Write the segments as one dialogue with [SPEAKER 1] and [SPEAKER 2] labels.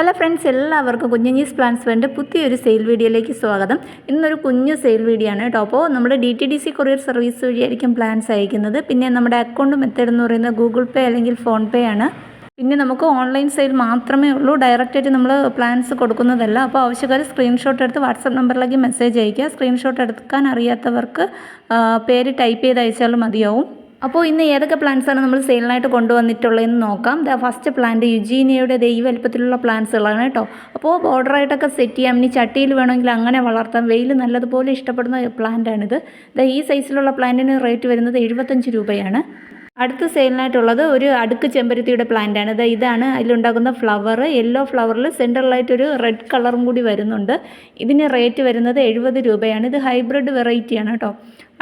[SPEAKER 1] Hello friends എല്ലാവർക്കും കുഞ്ഞഞ്ഞീസ് plans വേണ്ട പുതിയൊരു സെയിൽ വീഡിയോയിലേക്ക് സ്വാഗതം. ഇന്നൊരു കുഞ്ഞു സെയിൽ വീഡിയോ ആണ് കേട്ടോ. അപ്പോൾ നമ്മുടെ D T D C courier service വഴിയായിരിക്കും പ്ലാൻസ് അയക്കുന്നത്. പിന്നെ നമ്മുടെ അക്കൗണ്ട് മെത്തേഡ് എന്ന് പറയുന്നത് ഗൂഗിൾ പേ അല്ലെങ്കിൽ ഫോൺ പേ ആണ്. പിന്നെ നമുക്ക് ഓൺലൈൻ സെയിൽ മാത്രമേ ഉള്ളൂ. ഡയറക്റ്റായിട്ട് നമ്മൾ പ്ലാൻസ് കൊടുക്കുന്നതല്ല. അപ്പോൾ ആവശ്യക്കാർ സ്ക്രീൻഷോട്ട് എടുത്ത് വാട്സപ്പ് നമ്പറിലേക്ക് മെസ്സേജ് അയയ്ക്കുക. സ്ക്രീൻഷോട്ട് എടുക്കാൻ അറിയാത്തവർക്ക് പേര് ടൈപ്പ് ചെയ്ത് അയച്ചാൽ മതിയാവും. അപ്പോൾ ഇന്ന് ഏതൊക്കെ പ്ലാന്റ്സാണ് നമ്മൾ സെയിലിനായിട്ട് കൊണ്ടുവന്നിട്ടുള്ളതെന്ന് നോക്കാം. ഫസ്റ്റ് പ്ലാന്റ് യുജീനിയയുടെ ദേ വലുപ്പത്തിലുള്ള പ്ലാന്റ്സുകളാണ് കേട്ടോ. അപ്പോൾ ബോർഡറായിട്ടൊക്കെ സെറ്റ് ചെയ്യാം. ഇനി ചട്ടിയിൽ വേണമെങ്കിൽ അങ്ങനെ വളർത്താം. വെയിൽ നല്ലതുപോലെ ഇഷ്ടപ്പെടുന്ന പ്ലാന്റാണിത് ഈ സൈസിലുള്ള പ്ലാന്റിന് റേറ്റ് വരുന്നത് എഴുപത്തഞ്ച് രൂപയാണ്. അടുത്ത സെയിലിനായിട്ടുള്ളത് ഒരു അടുക്ക് ചെമ്പരത്തിയുടെ പ്ലാന്റ് ആണ്. ഇത് ഇതാണ് അതിലുണ്ടാകുന്ന ഫ്ലവർ യെല്ലോ ഫ്ലവറിൽ സെന്ററിലായിട്ടൊരു റെഡ് കളറും കൂടി വരുന്നുണ്ട്. ഇതിന് റേറ്റ് വരുന്നത് എഴുപത് രൂപയാണ്. ഇത് ഹൈബ്രിഡ് വെറൈറ്റിയാണ് കേട്ടോ.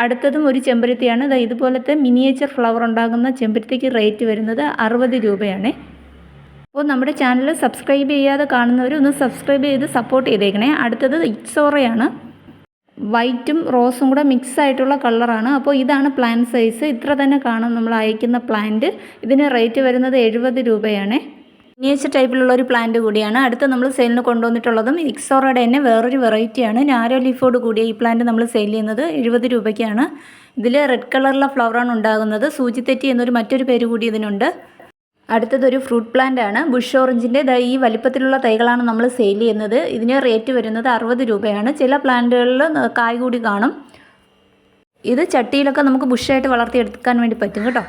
[SPEAKER 1] അടുത്തതും ഒരു ചെമ്പരത്തിയാണ്. ഇതാ ഇതുപോലത്തെ മിനിയേച്ചർ ഫ്ലവർ ഉണ്ടാകുന്ന ചെമ്പരത്തിക്ക് റേറ്റ് വരുന്നത് അറുപത് രൂപയാണ്. അപ്പോൾ നമ്മുടെ ചാനൽ സബ്സ്ക്രൈബ് ചെയ്യാതെ കാണുന്നവർ ഒന്ന് സബ്സ്ക്രൈബ് ചെയ്ത് സപ്പോർട്ട് ചെയ്തേക്കണേ. അടുത്തത് ഇറ്റ്സോറയാണ് വൈറ്റും റോസും കൂടെ മിക്സ് ആയിട്ടുള്ള കളറാണ് അപ്പോൾ ഇതാണ് പ്ലാന്റ് സൈസ് ഇത്ര തന്നെ കാണും. നമ്മൾ അയക്കുന്ന പ്ലാന്റ് ഇതിന് റേറ്റ് വരുന്നത് എഴുപത് രൂപയാണ്. മിനിയേച്ചർ ടൈപ്പിലുള്ള ഒരു പ്ലാന്റ് കൂടിയാണ്. അടുത്ത് നമ്മൾ സെയിലിന് കൊണ്ടുവന്നിട്ടുള്ളതും ഇക്സോറയുടെ തന്നെ വേറൊരു വെറൈറ്റിയാണ് നാരോ ലീഫോട് കൂടിയ ഈ പ്ലാന്റ് നമ്മൾ സെയിൽ ചെയ്യുന്നത് എഴുപത് രൂപയ്ക്കാണ്. ഇതിൽ റെഡ് കളറിലെ ഫ്ലവറാണ് ഉണ്ടാകുന്നത്. സൂചിത്തെറ്റി എന്നൊരു മറ്റൊരു പേര് കൂടി ഇതിനുണ്ട്. അടുത്തതൊരു ഫ്രൂട്ട് പ്ലാന്റ് ആണ്. ബുഷ് ഓറഞ്ചിന്റെ ഈ വലിപ്പത്തിലുള്ള തൈകളാണ് നമ്മൾ സെയിൽ ചെയ്യുന്നത്. ഇതിന് റേറ്റ് വരുന്നത് അറുപത് രൂപയാണ്. ചില പ്ലാന്റുകളിൽ കായ് കൂടി കാണും. ഇത് ചട്ടിയിലൊക്കെ നമുക്ക് ബുഷായിട്ട് വളർത്തിയെടുക്കാൻ വേണ്ടി പറ്റും കേട്ടോ.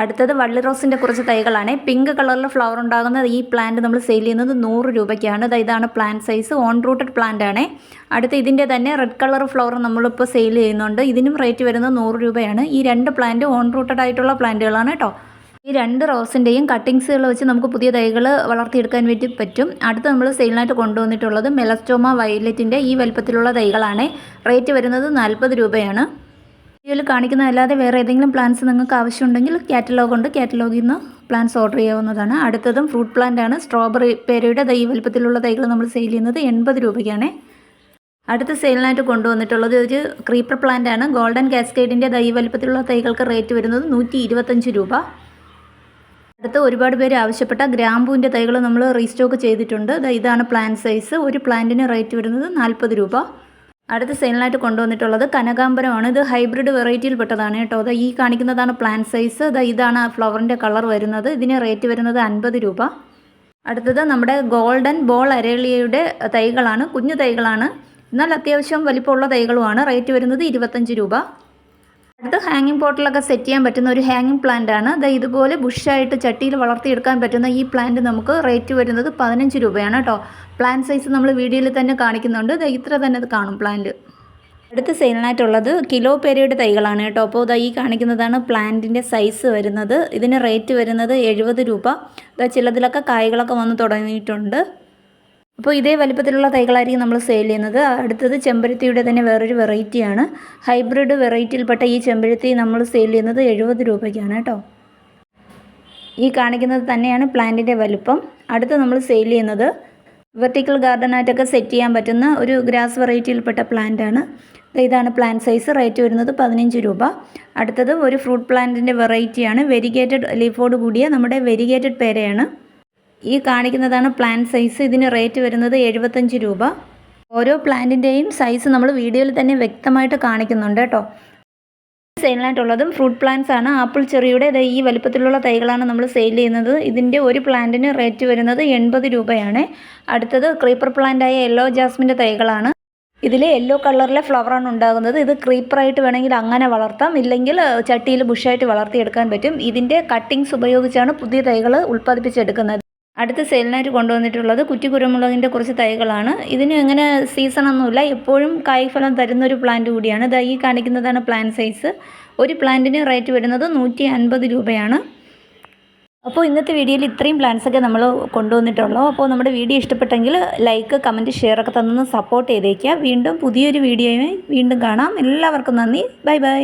[SPEAKER 1] അടുത്തത് വള്ളി റോസിന്റെ കുറച്ച് തൈകളാണ്. പിങ്ക് കളറിൽ ഫ്ലവർ ഉണ്ടാകുന്ന ഈ പ്ലാന്റ് നമ്മൾ സെയിൽ ചെയ്യുന്നത് നൂറ് രൂപയ്ക്കാണ്. ഇതാണ് plant size on rooted plant ആണ്. അടുത്ത ഇതിന്റെ തന്നെ റെഡ് കളർ ഫ്ലവർ നമ്മളിപ്പോൾ സെയിൽ ചെയ്യുന്നുണ്ട്. ഇതിനും റേറ്റ് വരുന്നത് നൂറ് രൂപയാണ്. ഈ രണ്ട് പ്ലാന്റ് ഓൺ റൂട്ടഡ് ആയിട്ടുള്ള പ്ലാന്റുകളാണ് കേട്ടോ. ഈ രണ്ട് റോസിന്റെയും കട്ടിങ്സുകൾ വെച്ച് നമുക്ക് പുതിയ തൈകൾ വളർത്തിയെടുക്കാൻ വേണ്ടി പറ്റും. അടുത്ത് നമ്മൾ സെയിലിനായിട്ട് കൊണ്ടുവന്നിട്ടുള്ളത് മെലസ്റ്റോമ വയലറ്റിന്റെ ഈ വലുപ്പത്തിലുള്ള തൈകളാണ്. റേറ്റ് വരുന്നത് നാൽപ്പത് രൂപയാണ്. വീഡിയോയിൽ കാണിക്കുന്ന അല്ലാതെ വേറെ ഏതെങ്കിലും പ്ലാന്റ്സ് നിങ്ങൾക്ക് ആവശ്യമുണ്ടെങ്കിൽ കാറ്റലോഗ് ഉണ്ട്. കാറ്റലോഗിൽ നിന്ന് പ്ലാന്റ്സ് ഓർഡർ ചെയ്യാവുന്നതാണ്. അടുത്തതും ഫ്രൂട്ട് പ്ലാന്റ് ആണ്. സ്ട്രോബെറി പേരയുടെ തൈ വലുപ്പത്തിലുള്ള തൈകൾ നമ്മൾ സെയിൽ ചെയ്യുന്നത് എൺപത് രൂപയ്ക്കാണ്. അടുത്ത സെയിലിനായിട്ട് കൊണ്ടുവന്നിട്ടുള്ളത് ഒരു ക്രീപ്പർ പ്ലാന്റ് ആണ്. ഗോൾഡൻ കാസ്കേഡിന്റെ തൈ വലുപ്പത്തിലുള്ള തൈകൾക്ക് റേറ്റ് വരുന്നത് നൂറ്റി രൂപ. അടുത്ത് ഒരുപാട് പേര് ആവശ്യപ്പെട്ട ഗ്രാമ്പൂവിന്റെ തൈകൾ നമ്മൾ റീസ്റ്റോക്ക് ചെയ്തിട്ടുണ്ട്. ഇതാണ് പ്ലാന്റ് സൈസ് ഒരു പ്ലാന്റിന് റേറ്റ് വരുന്നത് നാൽപ്പത് രൂപ. അടുത്ത സെയിലിനായിട്ട് കൊണ്ടുവന്നിട്ടുള്ളത് കനകാമ്പരമാണ് ഇത് ഹൈബ്രിഡ് വെറൈറ്റിയിൽ പെട്ടതാണ് കേട്ടോ. അത് ഈ കാണിക്കുന്നതാണ് പ്ലാന്റ് സൈസ് ഇതാണ് ആ ഫ്ലവറിന്റെ കളർ വരുന്നത്. ഇതിന് റേറ്റ് വരുന്നത് അൻപത് രൂപ. അടുത്തത് നമ്മുടെ ഗോൾഡൻ ബോൾ അരളിയയുടെ തൈകളാണ്. കുഞ്ഞു തൈകളാണ്. എന്നാൽ അത്യാവശ്യം വലിപ്പമുള്ള തൈകളുമാണ്. റേറ്റ് വരുന്നത് ഇരുപത്തഞ്ച് രൂപ. അടുത്ത് ഹാങ്ങിങ് പോട്ടിലൊക്കെ സെറ്റ് ചെയ്യാൻ പറ്റുന്ന ഒരു ഹാങ്ങിങ് പ്ലാന്റ് ആണ്. അത് ഇതുപോലെ ബുഷായിട്ട് ചട്ടിയിൽ വളർത്തിയെടുക്കാൻ പറ്റുന്ന ഈ പ്ലാന്റ് നമുക്ക് റേറ്റ് വരുന്നത് പതിനഞ്ച് രൂപയാണ് കേട്ടോ പ്ലാന്റ് സൈസ് നമ്മൾ വീഡിയോയിൽ തന്നെ കാണിക്കുന്നുണ്ട്. ഇത്ര തന്നെ കാണും പ്ലാന്റ് അടുത്ത സെയിലിനായിട്ടുള്ളത് കിലോ പേരയുടെ തൈകളാണ് കേട്ടോ അപ്പോൾ ഈ കാണിക്കുന്നതാണ് പ്ലാന്റിന്റെ സൈസ് വരുന്നത്. ഇതിന് റേറ്റ് വരുന്നത് എഴുപത് രൂപ. ചിലതിലൊക്കെ കായ്കളൊക്കെ വന്ന് തുടങ്ങിയിട്ടുണ്ട്. അപ്പോൾ ഇതേ വലിപ്പത്തിലുള്ള തൈകളായിരിക്കും നമ്മൾ സെയിൽ ചെയ്യുന്നത്. അടുത്തത് ചെമ്പരത്തിയുടെ തന്നെ വേറൊരു വെറൈറ്റിയാണ് ഹൈബ്രിഡ് വെറൈറ്റിയിൽപ്പെട്ട ഈ ചെമ്പരത്തി നമ്മൾ സെയിൽ ചെയ്യുന്നത് എഴുപത് രൂപയ്ക്കാണ് കേട്ടോ. ഈ കാണിക്കുന്നത് തന്നെയാണ് പ്ലാന്റിന്റെ വലുപ്പം. അടുത്ത് നമ്മൾ സെയിൽ ചെയ്യുന്നത് വെർട്ടിക്കൽ ഗാർഡനായിട്ടൊക്കെ സെറ്റ് ചെയ്യാൻ പറ്റുന്ന ഒരു ഗ്രാസ് വെറൈറ്റിയിൽപ്പെട്ട പ്ലാന്റ് ആണ്. ദേ ഇതാണ് പ്ലാന്റ് സൈസ് റേറ്റ് വരുന്നത് പതിനഞ്ച് രൂപ. അടുത്തത് ഒരു ഫ്രൂട്ട് പ്ലാന്റിന്റെ വെറൈറ്റിയാണ് വെരിഗേറ്റഡ് ലീഫോട് കൂടിയ നമ്മുടെ വെരിഗേറ്റഡ് പേരയാണ്. ഈ കാണിക്കുന്നതാണ് പ്ലാന്റ് സൈസ് ഇതിന് റേറ്റ് വരുന്നത് എഴുപത്തഞ്ച് രൂപ. ഓരോ പ്ലാന്റിന്റെയും സൈസ് നമ്മൾ വീഡിയോയിൽ തന്നെ വ്യക്തമായിട്ട് കാണിക്കുന്നുണ്ട് കേട്ടോ. സെയിലിനായിട്ടുള്ളതും ഫ്രൂട്ട് പ്ലാന്റ്സ് ആണ്. ആപ്പിൾ ചെറിയുടെ ഈ വലുപ്പത്തിലുള്ള തൈകളാണ് നമ്മൾ സെയിൽ ചെയ്യുന്നത്. ഇതിന്റെ ഒരു പ്ലാന്റിന് റേറ്റ് വരുന്നത് എൺപത് രൂപയാണ്. അടുത്തത് ക്രീപ്പർ പ്ലാന്റായ യെല്ലോ ജാസ്മിന്റെ തൈകളാണ്. ഇതിൽ യെല്ലോ കളറിലെ ഫ്ലവറാണ് ഉണ്ടാകുന്നത്. ഇത് ക്രീപ്പറായിട്ട് വേണമെങ്കിൽ അങ്ങനെ വളർത്താം. ഇല്ലെങ്കിൽ ചട്ടിയിൽ ബുഷായിട്ട് വളർത്തിയെടുക്കാൻ പറ്റും. ഇതിന്റെ കട്ടിങ്സ് ഉപയോഗിച്ചാണ് പുതിയ തൈകൾ ഉൽപ്പാദിപ്പിച്ചെടുക്കുന്നത്. അടുത്ത സെയിലിനായിട്ട് കൊണ്ടുവന്നിട്ടുള്ളത് കുറ്റി കുരുമുളകിന്റെ കുറച്ച് തൈകളാണ്. ഇതിന് അങ്ങനെ സീസണൊന്നുമില്ല എപ്പോഴും കായ്ഫലം തരുന്ന ഒരു പ്ലാന്റ് കൂടിയാണ്. ഇതാ ഈ കാണിക്കുന്നതാണ് പ്ലാന്റ് സൈസ് ഒരു പ്ലാന്റിന് റേറ്റ് വരുന്നത് നൂറ്റി അൻപത് രൂപയാണ്. അപ്പോൾ ഇന്നത്തെ വീഡിയോയിൽ ഇത്രയും പ്ലാന്റ്സ് ഒക്കെ നമ്മൾ കൊണ്ടുവന്നിട്ടുള്ളൂ. അപ്പോൾ നമ്മുടെ വീഡിയോ ഇഷ്ടപ്പെട്ടെങ്കിൽ ലൈക്ക് കമന്റ് ഷെയർ ഒക്കെ തന്നൊന്ന് സപ്പോർട്ട് ചെയ്തേക്കുക. വീണ്ടും പുതിയൊരു വീഡിയോയുമായി വീണ്ടും കാണാം. എല്ലാവർക്കും നന്ദി. Bye bye